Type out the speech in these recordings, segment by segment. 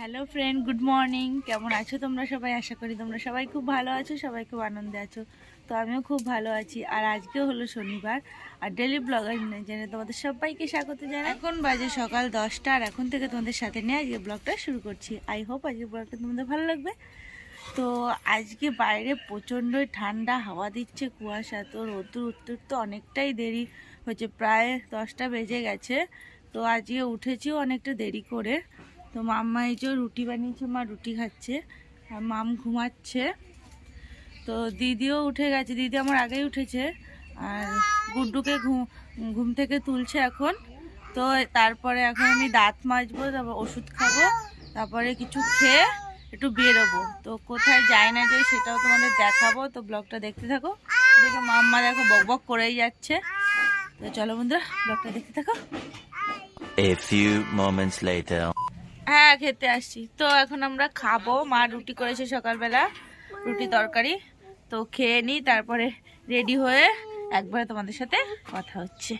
Hello friend good morning কেমন আছো তোমরা সবাই? আশা করি তোমরা সবাই খুব ভালো আছো, সবাই খুব আনন্দে আছো। তো আমিও খুব ভালো আছি। আর আজকে হলো শনিবার। আর ডেলি ব্লগার জেনে তোমাদের সবাইকে স্বাগত জানাই। এখন বাজে সকাল দশটা, আর এখন থেকে তোমাদের সাথে নিয়ে আজকে ব্লগটা শুরু করছি। আই হোপ আজকে ব্লগটা তোমাদের ভালো লাগবে। তো আজকে বাইরে প্রচণ্ডই ঠান্ডা, হাওয়া দিচ্ছে কুয়াশা। তো রোদ্দুর উত্তর তো অনেকটাই দেরি। হচ্ছে প্রায় দশটা বেজে গেছে। তো আজকে উঠেছিও অনেকটা দেরি করে। তো মাম্মা এই যে রুটি বানিয়েছে, মা রুটি খাচ্ছে, আর মাম ঘুমাচ্ছে। তো দিদিও উঠে গেছে, দিদি আমার আগেই উঠেছে, আর গুড্ডুকে ঘুম ঘুম থেকে তুলছে এখন। তো তারপরে এখন আমি দাঁত মাজবো, তারপর ওষুধ খাব, তারপরে কিছু খেয়ে একটু বেরোবো। তো কোথায় যাই না যাই সেটাও তোমাদের দেখাবো, তো ব্লগটা দেখতে থাকো। এদিকে মাম্মা দেখো বক বক করেই যাচ্ছে। তো চলো বন্ধুরা, ব্লগটা দেখতে থাকো। A few moments later. হ্যাঁ খেতে আসছি। তো এখন আমরা খাব। মা রুটি করেছে সকালবেলা রুটি তরকারি। তো খেয়ে নিই তারপরে রেডি হয়ে একবারে তোমাদের সাথে কথা হচ্ছে।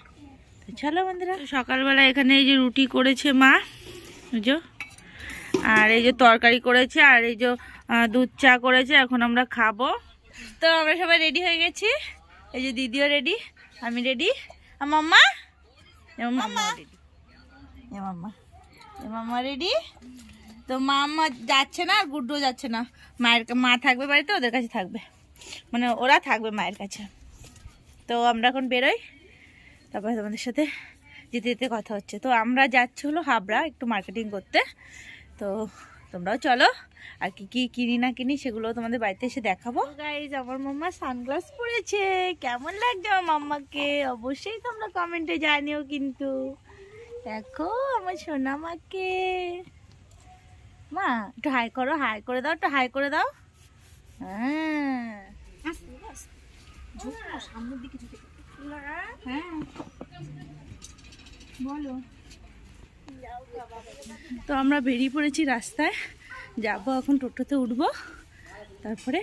তো চলো বন্ধুরা সকালবেলা এখানে এই যে রুটি করেছে মা যে। আর এই যে তরকারি করেছে আর এই যে দুধ চা করেছে এখন আমরা খাব। তো আমরা সবাই রেডি হয়ে গেছি। এই যে দিদিও রেডি আমি রেডি। আর মাম্মা? Mamma ready. মাম্মা। এ মাম্মা রেডি তো মাম্মা যাচ্ছে না আর গুড্ডু যাচ্ছে না। মায়ের মা থাকবে বাড়িতে, ওদের কাছে থাকবে। মানে ওরা থাকবে মায়ের কাছে। তো আমরা এখন বেরোই। তারপরে তোমাদের সাথে যেতে যেতে কথা হচ্ছে। তো আমরা যাচ্ছি হলো হাবড়া একটু মার্কেটিং করতে। তো তোমরাও চলো। আর কি কি কিনি না কিনি সেগুলো তোমাদের বাড়িতে এসে দেখাবো। গাইজ আমার মাম্মা সানগ্লাস পরেছে। কেমন লাগছে আমার মাম্মাকে? অবশ্যই তোমরা কমেন্টে জানিও কিন্তু। দেখো আমার সোনা মাকে। মা একটু হাই করো হাই করে দাও একটু হাই করে দাও। হ্যাঁ। হ্যাঁ। বলো। তো আমরা বেরিয়ে পড়েছি রাস্তায়। যাব এখন টোটোতে উঠবো। তারপরে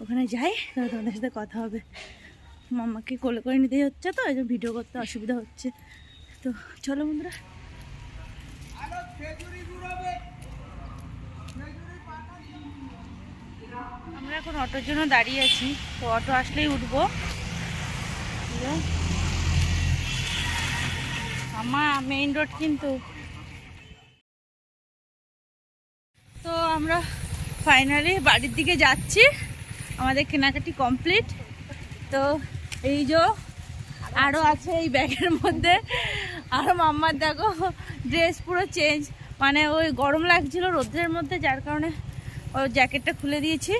ওখানে যাই তোমাদের সাথে কথা হবে। মামাকে কোলে করে নিতে হচ্ছে তো ভিডিও করতে অসুবিধা হচ্ছে। তো চলো বন্ধুরা। আমরা এখন অটোর জন্য দাঁড়িয়ে আছি। তো অটো আসলেই উঠবো। আমা মেইন রোড কিন্তু। তো আমরা ফাইনালি বাড়ির দিকে যাচ্ছি। আমাদের কেনাকাটি কমপ্লিট তো এই যে আরও আছে এই ব্যাগের মধ্যে। আর মাম্মার দেখো ড্রেস পুরো চেঞ্জ মানে ওই গরম লাগছিল রোদ্রের মধ্যে, যার কারণে ওই জ্যাকেটটা খুলে দিয়েছি।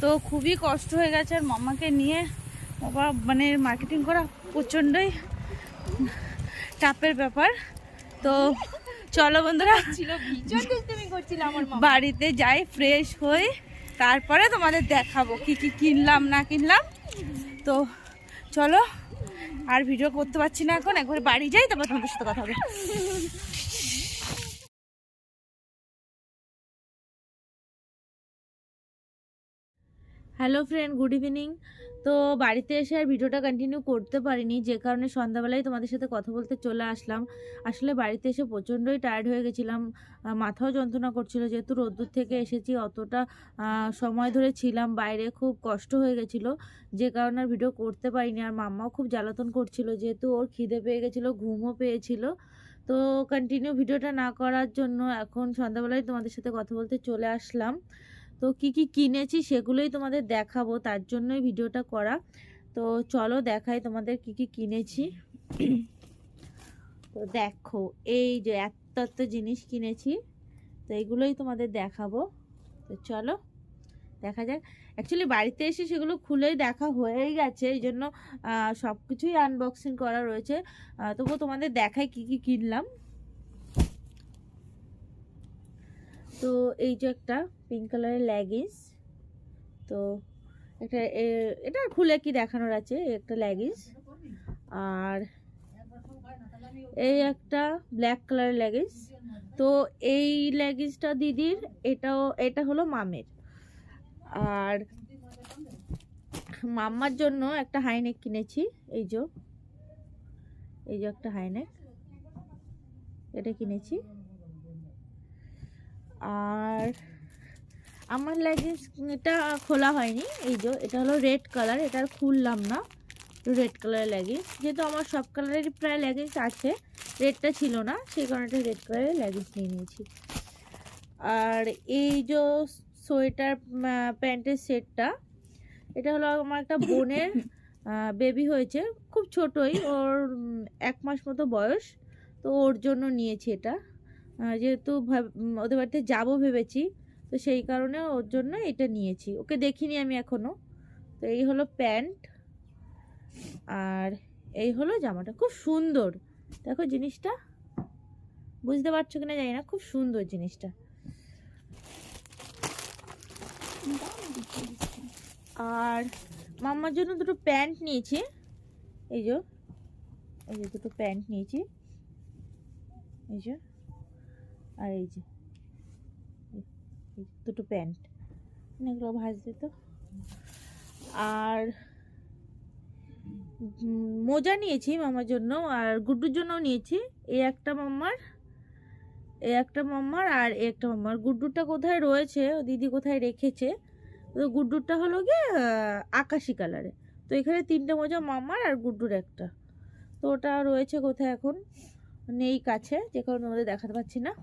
তো খুবই কষ্ট হয়ে গেছে আর মাম্মাকে নিয়ে। বাবা মানে মার্কেটিং করা প্রচণ্ডই চাপের ব্যাপার। তো চলো বন্ধুরা, বাড়িতে যাই ফ্রেশ হই। তারপরে তোমাদের দেখাবো কি কি কিনলাম, না কিনলাম। তো চলো আর ভিডিও করতে পারছি না এখন। একবার বাড়ি যাই, তারপর তোমাদের সাথে কথা হবে। হ্যালো ফ্রেন্ড গুড ইভিনিং তো বাড়িতে এসে আর ভিডিওটা কন্টিনিউ করতে পারিনি, যে কারণে সন্ধ্যাবেলায় তোমাদের সাথে কথা বলতে চলে আসলাম। আসলে বাড়িতে এসে প্রচণ্ডই টায়ার্ড হয়ে গেছিলাম মাথাও যন্ত্রণা করছিল, যেহেতু রোদ্দুর থেকে এসেছি, অতটা সময় ধরে ছিলাম, বাইরে খুব কষ্ট হয়ে গেছিল, যে কারণে আর ভিডিও করতে পারিনি। আর মাম্মাও খুব জ্বালাতন করছিল, যেহেতু ওর খিদে পেয়ে গেছিল, ঘুমও পেয়েছিল। তো কন্টিনিউ ভিডিওটা না করার জন্য এখন সন্ধ্যাবেলায় তোমাদের সাথে কথা বলতে চলে আসলাম। তো কি কি কিনেছি সেগুলোই তোমাদের দেখাবো, তার জন্যই ভিডিওটা করা। তো চলো দেখাই তোমাদের কি কি কিনেছি। তো দেখো, এই যে এত এত জিনিস কিনেছি, তো এগুলোই তোমাদের দেখাবো। তো চলো, দেখা যাক। অ্যাকচুয়ালি বাড়িতে এসে সেগুলো খুলেই দেখা হয়েই গেছে, এই জন্য সব কিছুই আনবক্সিং করা রয়েছে। তবুও তোমাদের দেখাই কি কি কিনলাম। তো এই যে একটা পিঙ্ক কালারের লেগিংস তো একটা এটা খুলে কি দেখানোর আছে? একটা লেগিংস আর এই একটা ব্ল্যাক কালারের লেগিংস তো এই লেগিংসটা দিদির, এটাও, এটা হলো মামের। আর মাম্মার জন্য একটা হাইনেক কিনেছি, এই যে এই যে একটা হাইনেক, এটা কিনেছি। আর আমার লেগিংস এটা খোলা হয়নি, এই যে, এটা হলো রেড কালার, এটা আর খুললাম না রেড কালারের লেগিংস, যেহেতু আমার সব কালারেরই প্রায় লেগিংস আছে, রেডটা ছিল না, সেই কারণে এটা রেড কালারের লেগিংস নিয়ে নিয়েছি। আর এই যে সোয়েটার প্যান্টের সেটটা, এটা হলো আমার একটা বোনের বেবি হয়েছে, খুব ছোটই, ওর এক মাস মতো বয়স, তো ওর জন্য নিয়েছি এটা। যেহেতু ওদের বাড়িতে যাব ভেবেছি, তো সেই কারণে ওর জন্য এটা নিয়েছি। ওকে দেখিনি আমি এখনও তো এই হলো প্যান্ট, আর এই হলো জামাটা। খুব সুন্দর। দেখো জিনিসটা। বুঝতে পারছ কিনা জানি না, খুব সুন্দর জিনিসটা। আর মাম্মার জন্য দুটো প্যান্ট নিয়েছি। এই যে এই যে দুটো প্যান্ট নিয়েছি। এই যে। আর এই যে দুটো প্যান্ট। এগুলো ভাজ দিত আর মোজা নিয়েছি মামার জন্য, আর গুড্ডুর জন্য নিয়েছি। এই একটা মাম্মার এই একটা মাম্মার আর এই একটা মাম্মার গুড্ডুরটা কোথায় রয়েছে দিদি কোথায় রেখেছে, তো গুড্ডুরটা হলো গিয়ে আকাশি কালারে তো এখানে তিনটে মোজা মাম্মার আর গুড্ডুর একটা। তো ওটা রয়েছে কোথায় এখন? নেই কাছে, যে কারণে তোমাদের দেখাতে পাচ্ছি না।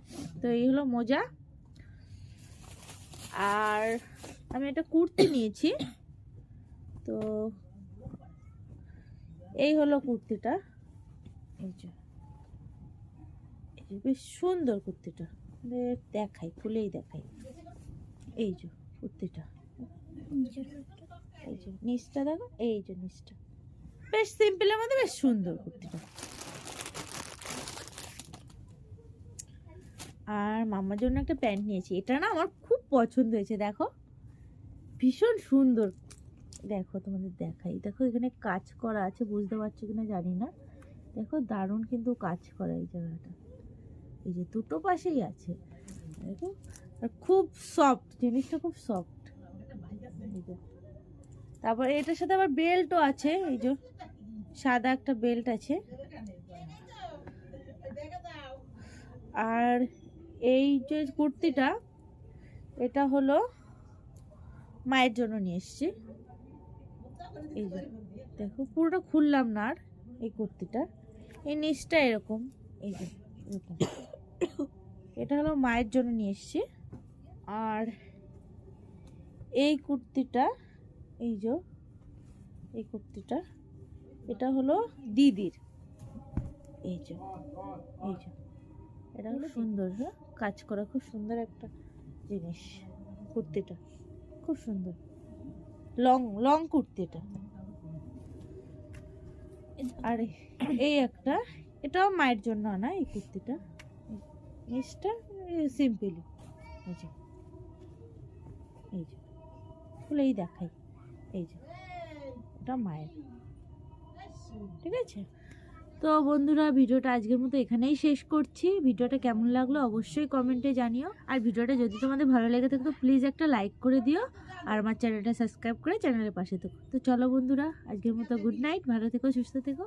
তো এই হলো মোজা। আর আমি একটা কুর্তি নিয়েছি। তো এই হলো কুর্তিটা। এই যে। বেশ সুন্দর কুর্তিটা। এ দেখাই, খুলেই দেখাই। এই যে কুর্তিটা। এই যে নিচটা দেখো, এই যে নিচটা। বেশ সিম্পলের মধ্যে বেশ সুন্দর কুর্তিটা। আর মামার জন্য একটা প্যান্ট নিয়েছি। এটা না আমার খুব পছন্দ হয়েছে, দেখো। ভীষণ সুন্দর। দেখো, তোমাদের দেখাই। দেখো, এখানে কাজ করা আছে, বুঝতে পারছ কিনা জানি না। দেখো, দারুণ কিন্তু কাজ করা এই জায়গাটা। এই যে দুটো পাশেই আছে। দেখো, আর খুব সফট জিনিসটা খুব সফট তারপর এটার সাথে আবার বেল্টও আছে, এই যে সাদা একটা বেল্ট আছে। আর এই যে কুর্তিটা, এটা হলো মায়ের জন্য নিয়ে এসছি। এই যে, দেখো, পুরোটা খুললাম না আর এই কুর্তিটা। এই নিচটা এরকম, এই যে, এরকম। এটা হলো মায়ের জন্য নিয়ে এসছি। আর এই কুর্তিটা, এই যে, এই কুর্তিটা, এটা হলো দিদির। এই যে এই যে। এটা হলো সুন্দর হ্যাঁ? কাজ করা খুব সুন্দর একটা জিনিস কুর্তিটা। খুব সুন্দর। লং লং কুর্তি এটা। আর এই একটা এটাও মায়ের জন্য আনা এই কুর্তিটা। নিচটা সিম্পলি। এই যে। এই যে। খুলেই দেখাই। এই যে। এটা মায়ের। ঠিক আছে? তো বন্ধুরা, ভিডিওটা আজকের মতো এখানেই শেষ করছি। ভিডিওটা কেমন লাগল অবশ্যই কমেন্টে জানিও। আর ভিডিওটা যদি তোমাদের ভালো লেগে থাকে, তো প্লিজ একটা লাইক করে দিও। আর আমার চ্যানেলটা সাবস্ক্রাইব করে চ্যানেলের পাশে থেকো। তো চলো বন্ধুরা, আজকের মতো গুড নাইট ভালো থেকো, সুস্থ থেকো।